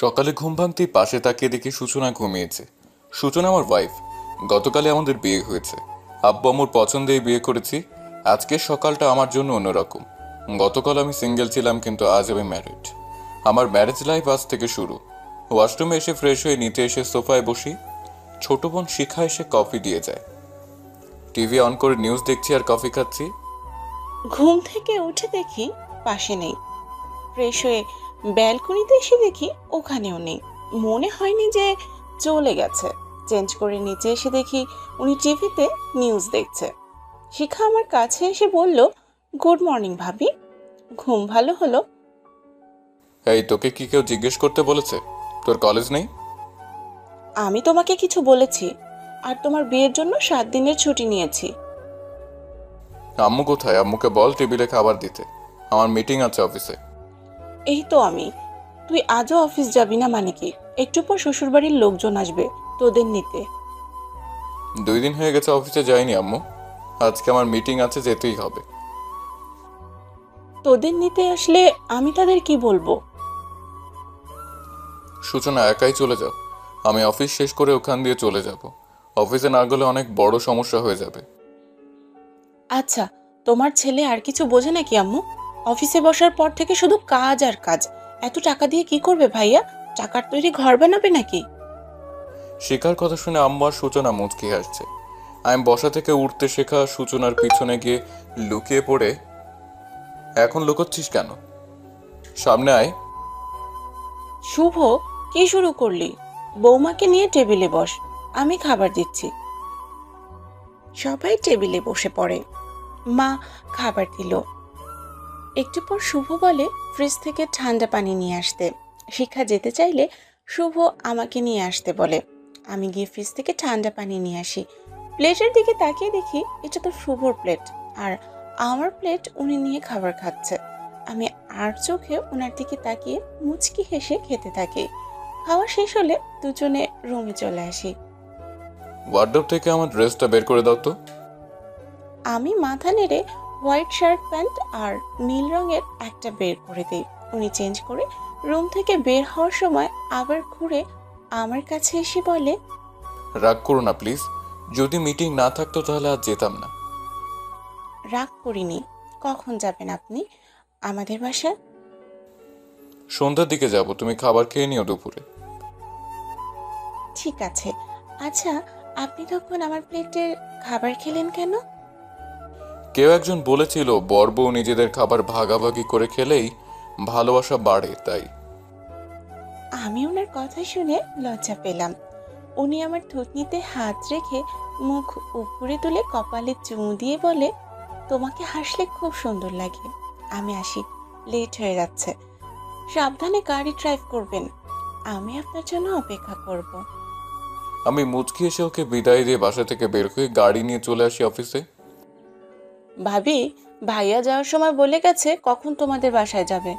সকালে ঘুম ভাঙতেই পাশে তাকিয়ে দেখি সূচনা ঘুমিয়েছে। সূচনা আমার ওয়াইফ গতকালে আমাদের বিয়ে হয়েছে। আব্বু আম্মুর পছন্দেই বিয়ে করেছি। আজকের সকালটা আমার জন্য অন্যরকম। গতকাল আমি সিঙ্গেল ছিলাম, কিন্তু আজ আমি ম্যারিড আমার ম্যারেজ লাইফ আজ থেকে শুরু। ওয়াশরুমে এসে ফ্রেশ হয়ে নিতে এসে সোফায় বসি। ছোট বোন শিখা এসে কফি দিয়ে যায়। টিভি অন করে নিউজ দেখছি আর কফি খাচ্ছি। ঘুম থেকে উঠে দেখি পাশে নেই। ফ্রেশ হয়ে ব্যালকনিতে এসে দেখি ওখানেও নেই। মনে হয়নি যে চলে গেছে। চেঞ্জ করে নিচে এসে দেখি উনি টিভিতে নিউজ দেখছে। শিখা আমার কাছে এসে বলল গুড মর্নিং ভাবি। ঘুম ভালো হলো? এই তোকে কি কেউ জিজ্ঞেস করতে বলেছে? তোর কলেজ নেই? আমি তোমাকে কিছু বলেছি আর তোমার বিয়ের জন্য সাত দিনের ছুটি নিয়েছি। আম্মু কোথায়? আম্মুকে বল টেবিলে খাবার দিতে। আমার মিটিং আছে অফিসে এই তো আমি। তুই আজও অফিস যাবি না মানে কি? একটু পর শ্বশুরবাড়ির লোকজন আসবে তোদের নিতে। দুই দিন হয়ে গেছে অফিসে যাইনি আম্মু। আজকে আমার মিটিং আছে যেতেই হবে। তোদের নিতে আসলে আমি তাদের কি বলব? সূচনা একাই চলে যাও। আমি অফিস শেষ করে ওখান দিয়ে চলে যাব। অফিসে না গেলে অনেক বড় সমস্যা হয়ে যাবে। আচ্ছা তোমার ছেলে আর কিছু বোঝে নাকি আম্মু? অফিসে বসার পর থেকে শুধু কাজ আর কাজ। এত টাকা দিয়ে কি করবে ভাইয়া? টাকার তৈরি ঘর বানাবে নাকি? শেখার কথা শুনে আম্মু আর সূচনা মুচকি হাসছে। আমি বসা থেকে উঠতে শেখা সূচনার পিছনে গিয়ে লুকিয়ে পড়ে এখন লুকোচ্ছিস কেন? সামনে আয়। শুভ কি শুরু করলি? বৌমাকে নিয়ে টেবিলে বস আমি খাবার দিচ্ছি। সবাই টেবিলে বসে পড়ে। মা খাবার দিল। একটু পর শুভ বলে ফ্রিজ থেকে ঠান্ডা পানি নিয়ে আসতে। শিক্ষা যেতে চাইলে শুভ আমাকে নিয়ে আসতে বলে। আমি গিয়ে ফ্রিজ থেকে ঠান্ডা পানি নিয়ে আসি। প্লেটের দিকে তাকিয়ে দেখি এটা তো শুভর প্লেট আর আমার প্লেট উনি নিয়ে খাবার খাচ্ছে। আমি আর চোখে ওনার দিকে তাকিয়ে মুচকি হেসে খেতে থাকি। খাওয়া শেষ হলে দুজনে রুমে চলে আসি। ওয়ার্ডরোব থেকে আমার ড্রেসটা বের করে দাও তো। আমি মাথা নেড়ে হোয়াইট শার্ট প্যান্ট আর নীল রঙের একটা বের করে দিই। উনি চেঞ্জ করে রুম থেকে বের হওয়ার সময় আবার ঘুরে আমার কাছে এসে বলে রাগ করো না প্লিজ। যদি মিটিং না থাকতো তাহলে আজ যেতাম না। রাগ করিনি। কখন যাবেন আপনি? আমাদের বাসায়? সন্ধ্যার দিকে যাব। তুমি খাবার খেয়ে নিও দুপুরে। ঠিক আছে। আচ্ছা আপনি তখন আমার প্লেটের খাবার খেলেন কেন? কেউ একজন বলেছিল বর বউ নিজেদের খাবার ভাগাভাগি করে খেলেই ভালোবাসা বাড়ে তাই। আমি ওনার কথা শুনে লজ্জা পেলাম। উনি আমার থুতনিতে হাত রেখে মুখ উপরে তুলে কপালে চুমু দিয়ে বলে তোমাকে হাসলে খুব সুন্দর লাগে। আমি আসি লেট হয়ে যাচ্ছে। সাবধানে গাড়ি ড্রাইভ করবেন। আমি আপনার জন্য অপেক্ষা করব। আমি মুচকি এসে ওকে বিদায় দিয়ে বাসা থেকে বের হয়ে গাড়ি নিয়ে চলে আসি অফিসে। ভাবি ভাইয়া যাওয়ার সময় বলে গেছে কখন তোমাদের বাসায় যাবে।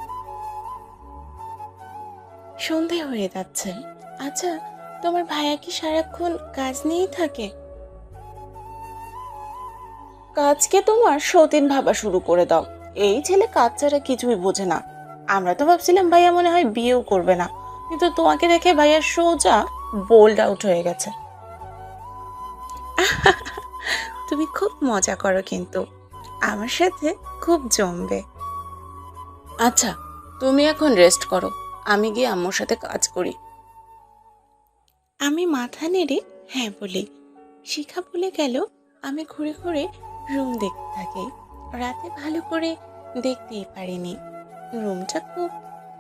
সন্ধে হয়ে যাচ্ছে। আচ্ছা তোমার ভাইয়া কি সারাক্ষণ কাজ নিয়েই থাকে? কাজকে তোমার সতীন ভাবা শুরু করে দাও। এই ছেলে কাজ ছাড়া কিছুই বোঝে না। আমরা তো ভাবছিলাম ভাইয়া মনে হয় বিয়েও করবে না। কিন্তু তোমাকে দেখে ভাইয়া সোজা বোল্ড আউট হয়ে গেছে। তুমি খুব মজা করো কিন্তু। আমার সাথে খুব জমবে। আচ্ছা তুমি এখন রেস্ট করো। আমি গিয়ে আম্মুর সাথে কাজ করি। আমি মাথা নেড়ে হ্যাঁ বলি। শিখা বলে গেল আমি ঘুরে ঘুরে রুম দেখতে থাকি। রাতে ভালো করে দেখতেই পারিনি। রুমটা খুব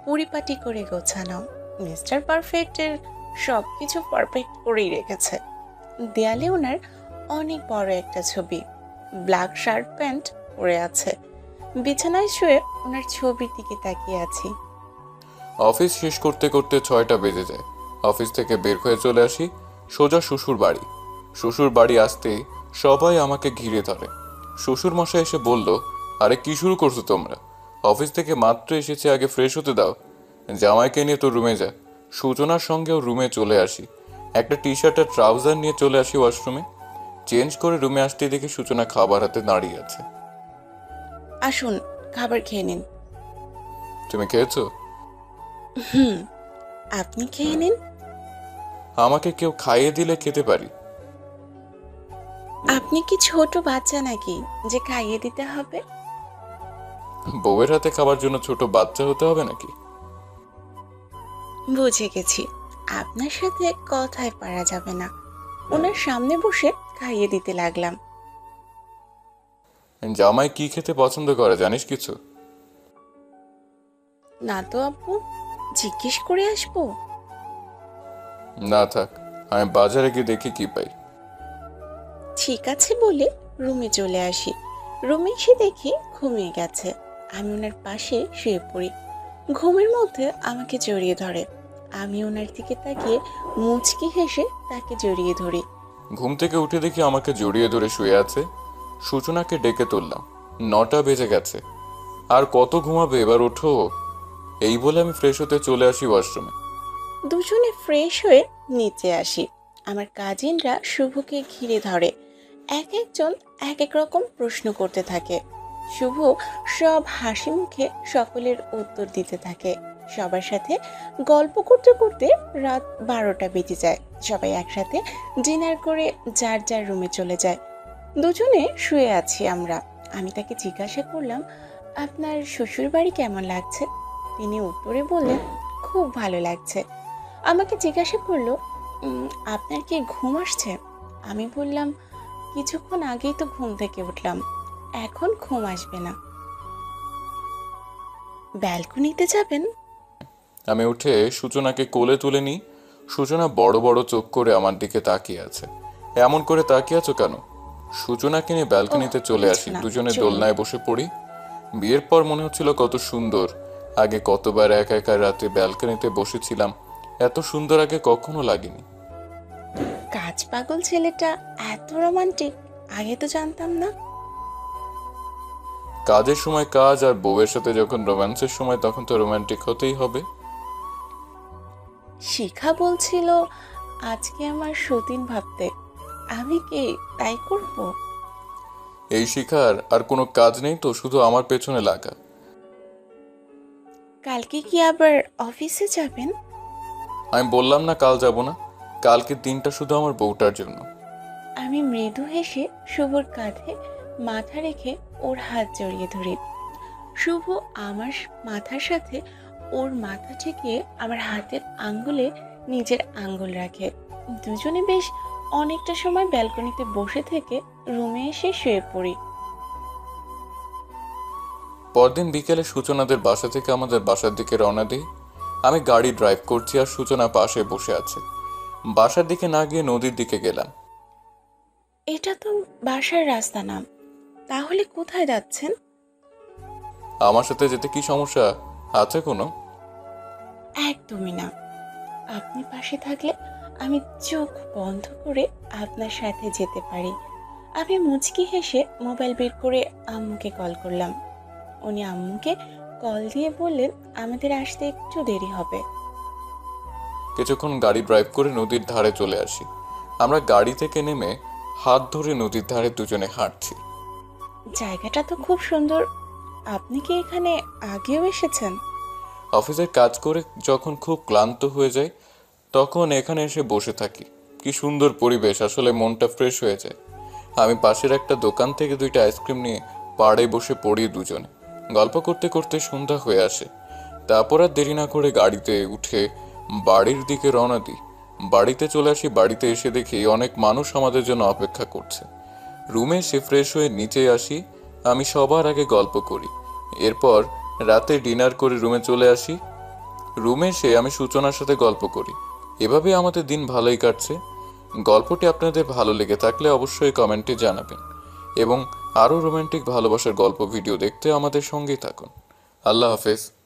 পরিপাটি করে গোছানো। মিস্টার পারফেক্টের সব কিছু পারফেক্ট করেই রেখেছে। দেয়ালে ওনার অনেক বড় একটা ছবি। ব্ল্যাক শার্ট প্যান্ট পরে আছে। বিছানায় শুয়ে ওনার ছবির দিকে তাকিয়ে আছি। অফিস শেষ করতে করতে ছয়টা বেজে যায়। অফিস থেকে বের হয়ে চলে আসি সোজা শ্বশুর বাড়ি। শ্বশুর বাড়ি আসতেই সবাই আমাকে ঘিরে ধরে। শ্বশুর মশাই এসে বলল, আরে, কি শুরু করছ তোমরা? অফিস থেকে মাত্র এসেছে, আগে ফ্রেশ হতে দাও। জামাইকে নিয়ে তো রুমে যা। সূচনার সঙ্গেও রুমে চলে আসি। একটা টি শার্ট আর ট্রাউজার নিয়ে চলে আসি ওয়াশরুমে। চেঞ্জ করে রুমে আসতে দেখে সূচনা খাবার হাতে দাঁড়িয়ে আছে। আসুন খাবার খেয়ে নিন। তুমি খেয়েছো? হুম আপনি খেয়ে নিন। আমাকে কেউ খাইয়ে দিলে খেতে পারি। আপনি কি ছোট বাচ্চা নাকি যে খাইয়ে দিতে হবে? বউয়ের হাতে খাবার জন্য ছোট বাচ্চা হতে হবে নাকি? বুঝে গেছি। আপনার সাথে কথায় পারা যাবে না। ওনার সামনে বসে খাইয়ে দিতে লাগলাম। জামাই কি খেতে পছন্দ করে জানিস কিছু? না তো আপু জিজ্ঞেস করে আসব। না থাক আমি বাজারে গিয়ে দেখি কি পাই। ঠিক আছে বলে রুমে চলে আসি। রুমে এসে দেখি ঘুমিয়ে গেছে। আমি ওনার পাশে শুয়ে পড়ি। ঘুমের মধ্যে আমাকে জড়িয়ে ধরে। আমি ওনার দিকে তাকিয়ে মুচকি হেসে তাকে জড়িয়ে ধরি। ঘুম থেকে উঠে দেখি আমাকে জড়িয়ে ধরে শুয়ে আছে। সূচনাকে ডেকে তুললাম। নটা বেজে গেছে। আর কত ঘুমাবে এবার ওঠো। এই বলে আমি ফ্রেশ হতে চলে আসি ওয়াশরুমে দুজনে ফ্রেশ হয়ে নিচে আসি। আমার কাজিনরা শুভকে ঘিরে ধরে। এক একজন এক এক রকম প্রশ্ন করতে থাকে। শুভ সব হাসি মুখে সকলের উত্তর দিতে থাকে। সবার সাথে গল্প করতে করতে রাত বারোটা বেজে যায়। সবাই একসাথে ডিনার করে যার যার রুমে চলে যায়। দুজনে শুয়ে আছি আমরা। আমি তাকে জিজ্ঞাসা করলাম, আপনার শ্বশুর বাড়ি কেমন লাগছে? তিনি উত্তরে বললেন, খুব ভালো লাগছে। আমাকে জিজ্ঞাসা করল আপনার কি ঘুম আসছে? আমি বললাম, কিছুক্ষণ আগেই তো ঘুম থেকে উঠলাম। এখন ঘুম আসবে না। ব্যালকনিতে যাবেন? আমি উঠে সূচনাকে কোলে তুলে নিই। সূচনা বড় বড় চোখ করে আমার দিকে তাকিয়ে আছে। এমন করে তাকিয়ে আছো কেন? সূচনাকে নিয়ে ব্যালকনিতে চলে আসি। দুজনে দোলনায় বসে পড়ি। বিয়ের পর মনে হচ্ছিল কত সুন্দর। আগে কতবার একা একা রাতে ব্যালকনিতে বসেছিলাম। এত সুন্দর আগে কখনো লাগেনি। কাজ পাগল ছেলেটা এত রোমান্টিক। আগে তো জানতাম না। কাজের সময় কাজ আর বউয়ের সাথে যখন রোম্যান্সের সময় তখন তো রোমান্টিক হতেই হবে। শিখা বলছিল আজকে আমার সতীন ভাবতে আমি কি তাই করব? এই শিখার আর কোনো কাজ নেই তো শুধু আমার পেছনে লাগা। কালকে কি আবার অফিসে যাবেন? আমি বললাম না কাল যাব না কালকের দিনটা শুধু আমার বউটার জন্য। আমি মৃদু হেসে শুভর কাঁধে মাথা রেখে ওর হাত জড়িয়ে ধরি। শুভ আমার মাথার সাথে ওর মাথা ঠেকিয়ে আমার হাতের আঙ্গুলে নিজের আঙ্গুল রাখে। দুজনে বেশ অনেকটা সময় ব্যালকনিতে বসে থেকে রুমে এসে শুয়ে পড়ি। পরদিন বিকেলে সূচনাদের বাসা থেকে আমাদের বাসার দিকে রওনা দিই। আমি গাড়ি ড্রাইভ করছি আর সূচনা পাশে বসে আছে। বাসার দিকে না গিয়ে নদীর দিকে গেলাম। এটা তো বাসার রাস্তা না তাহলে কোথায় যাচ্ছেন? আমার সাথে যেতে কি সমস্যা? আছে কোনো? একদমই না। আপনি পাশে থাকলে আমি চোখ বন্ধ করে আপনার সাথে যেতে পারি। আমি মুচকি হেসে মোবাইল বের করে আম্মুকে কল করলাম। উনি আম্মুকে কল দিয়ে বললেন আমাদের আসতে একটু দেরি হবে। কিছুক্ষণ গাড়ি ড্রাইভ করে নদীর ধারে চলে আসি। আমরা গাড়ি থেকে নেমে হাত ধরে নদীর ধারে দুজনে হাঁটছি। জায়গাটা তো খুব সুন্দর আপনি কি এখানে আগেও এসেছেন? অফিসের কাজ করে যখন খুব ক্লান্ত হয়ে যায় তখন এখানে এসে বসে থাকি। কি সুন্দর পরিবেশ, আসলে মনটা ফ্রেশ হয়ে যায়। আমি পাশের একটা দোকান থেকে দুইটা আইসক্রিম নিয়ে পাড়ে বসে পড়ি দুজনে। গল্প করতে করতে সন্ধ্যা হয়ে আসে। তারপর আর দেরি না করে গাড়িতে উঠে বাড়ির দিকে রওনা দিই। বাড়িতে চলে আসি, বাড়িতে এসে দেখি অনেক মানুষ আমাদের জন্য অপেক্ষা করছে। রুমে এসে ফ্রেশ হয়ে নিচে আসি আমি সবার আগে গল্প করি। এরপর রাতে ডিনার করে রুমে চলে আসি। রুমে এসে আমি সূচনার সাথে গল্প করি। এভাবে আমাদের দিন ভালোই কাটছে। গল্পটি আপনাদের ভালো লেগে থাকলে অবশ্যই কমেন্টে জানাবেন এবং আরও রোম্যান্টিক ভালোবাসার গল্প ভিডিও দেখতে আমাদের সঙ্গেই থাকুন। আল্লাহ হাফেজ।